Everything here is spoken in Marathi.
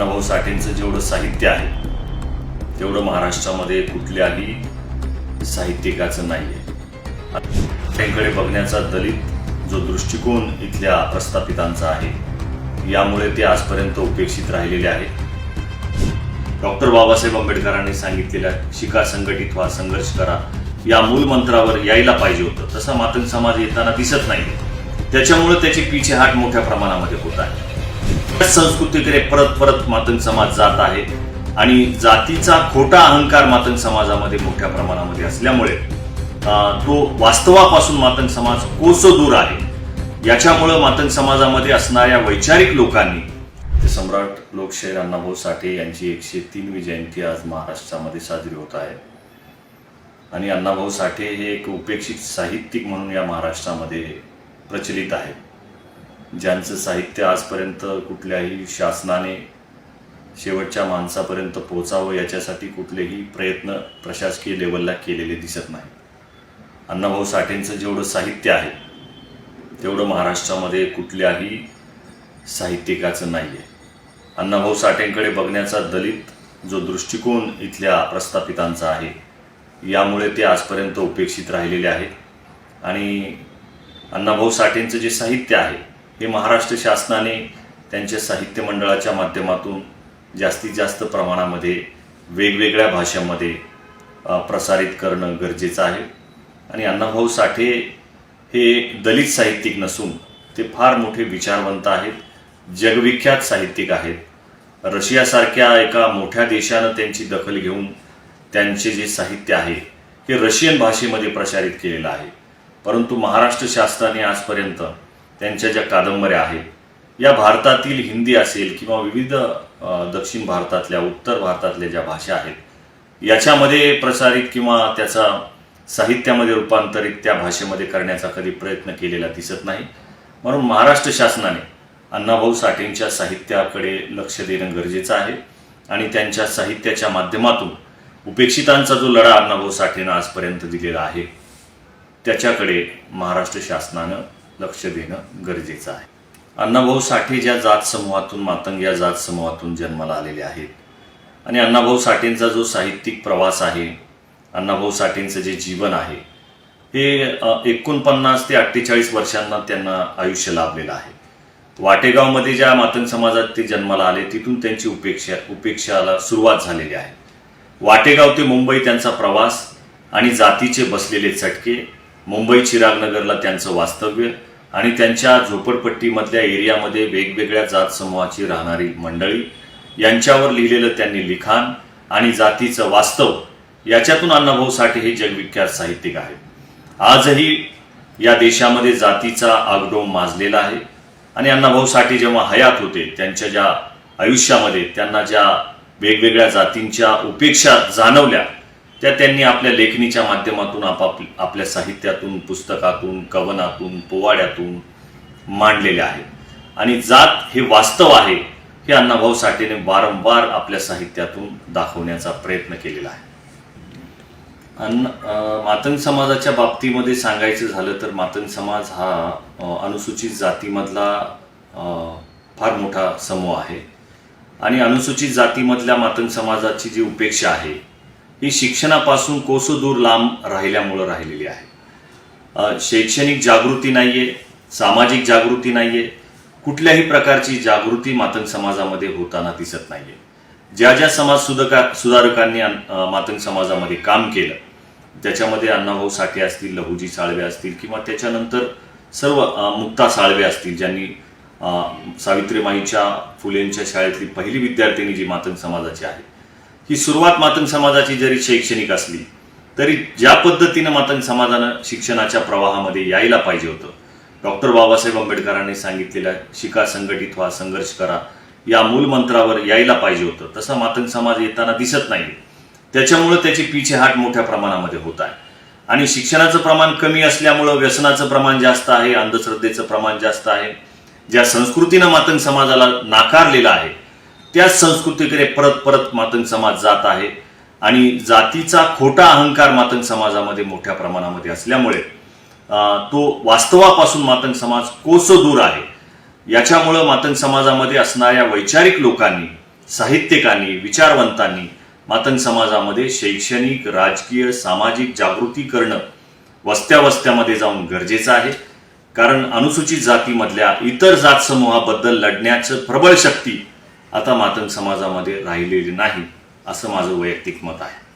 अण्णाभाऊ साठेंचं जेवढं साहित्य आहे तेवढं महाराष्ट्रामध्ये कुठल्याही साहित्यिकाचं नाही आहे त्यांकडे बघण्याचा दलित जो दृष्टिकोन इथल्या प्रस्थापितांचा आहे यामुळे ते आजपर्यंत उपेक्षित राहिलेले आहेत डॉक्टर बाबासाहेब आंबेडकरांनी सांगितलेल्या शिका संघटित व्हा संघर्ष करा या मूल मंत्रावर यायला पाहिजे होतं. तसा मातंग समाज येताना दिसत नाही त्याच्यामुळे त्याची पिछेहाट मोठ्या प्रमाणामध्ये होत आहे. संस्कृतीकडे परत परत मातंग समाज जात आहे. आणि जातीचा खोटा अहंकार मातंग समाजामध्ये मोठ्या प्रमाणामध्ये असल्यामुळे तो वास्तवापासून मातंग समाज कोसो दूर आहे? याच्यामुळं मातंग समाजामध्ये असणाऱ्या वैचारिक लोकांनी ते सम्राट लोकशाहीर अण्णाभाऊ साठे यांची एकशे तीनवी जयंती आज महाराष्ट्रामध्ये साजरी होत आहे. आणि अण्णाभाऊ साठे हे एक उपेक्षित साहित्यिक म्हणून या महाराष्ट्रामध्ये प्रचलित आहे ज्यांचं साहित्य आजपर्यंत कुठल्याही शासनाने शेवटच्या माणसापर्यंत पोहोचावं याच्यासाठी कुठलेही प्रयत्न प्रशासकीय लेवलला केलेले दिसत नाही. अण्णाभाऊ साठेंचं जेवढं साहित्य आहे तेवढं महाराष्ट्रामध्ये कुठल्याही साहित्यिकाचं नाही आहे अण्णाभाऊ साठेंकडे बघण्याचा दलित जो दृष्टिकोन इथल्या प्रस्थापितांचा आहे यामुळे ते आजपर्यंत उपेक्षित राहिलेले आहेत. आणि अण्णाभाऊ साठेंचं जे साहित्य आहे हे महाराष्ट्र शासनाने त्यांच्या साहित्य मंडळाच्या माध्यमातून जास्तीत जास्त प्रमाणामध्ये वेगवेगळ्या भाषांमध्ये प्रसारित करणं गरजेचं आहे. आणि अण्णाभाऊ साठे हे दलित साहित्यिक नसून ते फार मोठे विचारवंत आहेत जगविख्यात साहित्यिक आहेत. रशियासारख्या एका मोठ्या देशानं त्यांची दखल घेऊन त्यांचे जे साहित्य आहे हे रशियन भाषेमध्ये प्रसारित केलेलं आहे. परंतु महाराष्ट्र शासनाने आजपर्यंत त्यांच्या ज्या कादंबऱ्या आहेत या भारतातील हिंदी असेल किंवा विविध दक्षिण भारतातल्या उत्तर भारतातल्या ज्या भाषा आहेत याच्यामध्ये प्रसारित किंवा त्याचा साहित्यामध्ये रूपांतरित त्या भाषेमध्ये करण्याचा कधी प्रयत्न केलेला दिसत नाही. म्हणून महाराष्ट्र शासनाने अण्णाभाऊ साठेंच्या साहित्याकडे लक्ष देणं गरजेचं आहे आणि त्यांच्या साहित्याच्या माध्यमातून उपेक्षितांचा जो लढा अण्णाभाऊ साठेनं आजपर्यंत दिलेला आहे त्याच्याकडे महाराष्ट्र शासनानं लक्ष देणं गरजेचं आहे. अण्णाभाऊ साठे ज्या जात समूहातून मातंग या जात समूहातून जन्माला आलेले आहेत. आणि अण्णाभाऊ साठेंचा जो साहित्यिक प्रवास आहे अण्णाभाऊ साठेंचं जे जीवन आहे हे एकोणपन्नास ते अठ्ठेचाळीस वर्षांना त्यांना आयुष्य लाभलेलं आहे. वाटेगावमध्ये ज्या मातंग समाजात ते जन्माला आले तिथून त्यांची उपेक्षा उपेक्षाला सुरुवात झालेली आहे. वाटेगाव ते मुंबई त्यांचा प्रवास आणि जातीचे बसलेले चटके मुंबई चिरागनगरला त्यांचं वास्तव्य आणि त्यांच्या झोपडपट्टीमधल्या एरियामध्ये वेगवेगळ्या जात समूहाची राहणारी मंडळी. यांच्यावर लिहिलेलं त्यांनी लिखाण आणि जातीचं वास्तव याच्यातून अण्णाभाऊ साठे हे जगविख्यात साहित्यिक आहेत. आजही या देशामध्ये जातीचा आगडोम माजलेला आहे. आणि अण्णाभाऊ साठे जेव्हा हयात होते त्यांच्या ज्या आयुष्यामध्ये त्यांना ज्या वेगवेगळ्या जातींच्या उपेक्षा जाणवल्या त्या त्यांनी आपल्या लेखणीच्या माध्यमातून आपाप आपल्या साहित्यातून पुस्तकातून कवनातून पोवाड्यातून मांडलेल्या आहेत आणि जात हे वास्तव आहे हे अण्णाभाऊ साठेने वारंवार आपल्या साहित्यातून दाखवण्याचा प्रयत्न केलेला आहे. अन्न मातंग समाजाच्या बाबतीमध्ये सांगायचं झालं तर मातंग समाज हा अनुसूचित जातीमधला फार मोठा समूह आहे. आणि अनुसूचित जातीमधल्या मातंग समाजाची जी उपेक्षा आहे ही शिक्षणापासून कोसो दूर लांब राहिल्यामुळं राहिलेली आहे. शैक्षणिक जागृती नाहीये सामाजिक जागृती नाहीये कुठल्याही प्रकारची जागृती मातंग समाजामध्ये होताना दिसत नाहीये. ज्या ज्या समाज सुधका सुधारकांनी मातंग समाजामध्ये काम केलं त्याच्यामध्ये अण्णाभाऊ साठे असतील लहुजी साळवे असतील किंवा त्याच्यानंतर सर्व मुक्ता साळवे असतील ज्यांनी सावित्रीमाईच्या फुलेंच्या शाळेतली पहिली विद्यार्थिनी जी मातंग समाजाची आहे ही सुरुवात मातंग समाजाची जरी शैक्षणिक असली तरी ज्या पद्धतीनं मातंग समाजानं शिक्षणाच्या प्रवाहामध्ये यायला पाहिजे होतं डॉक्टर बाबासाहेब आंबेडकरांनी सांगितलेल्या शिका संघटित व्हा संघर्ष करा या मूल मंत्रावर यायला पाहिजे होतं तसा मातंग समाज येताना दिसत नाही त्याच्यामुळं त्याची पिछेहाट मोठ्या प्रमाणामध्ये होत आहे. आणि शिक्षणाचं प्रमाण कमी असल्यामुळं व्यसनाचं प्रमाण जास्त आहे अंधश्रद्धेचं प्रमाण जास्त आहे ज्या संस्कृतीनं मातंग समाजाला नाकारलेलं आहे त्याच संस्कृतीकडे परत परत मातंग समाज जात आहे. आणि जातीचा खोटा अहंकार मातंग समाजामध्ये मोठ्या प्रमाणामध्ये असल्यामुळे तो वास्तवापासून मातंग समाज कोस दूर आहे. याच्यामुळं मातंग समाजामध्ये असणाऱ्या वैचारिक लोकांनी साहित्यिकांनी विचारवंतांनी मातंग समाजामध्ये शैक्षणिक राजकीय सामाजिक जागृती करणं वस्त्या वस्त्यामध्ये जाऊन गरजेचं आहे. कारण अनुसूचित जातीमधल्या इतर जात समूहाबद्दल लढण्याचं प्रबळ शक्ती आता मातंग समाजामध्ये राहिलेली नाही असं माझं वैयक्तिक मत आहे.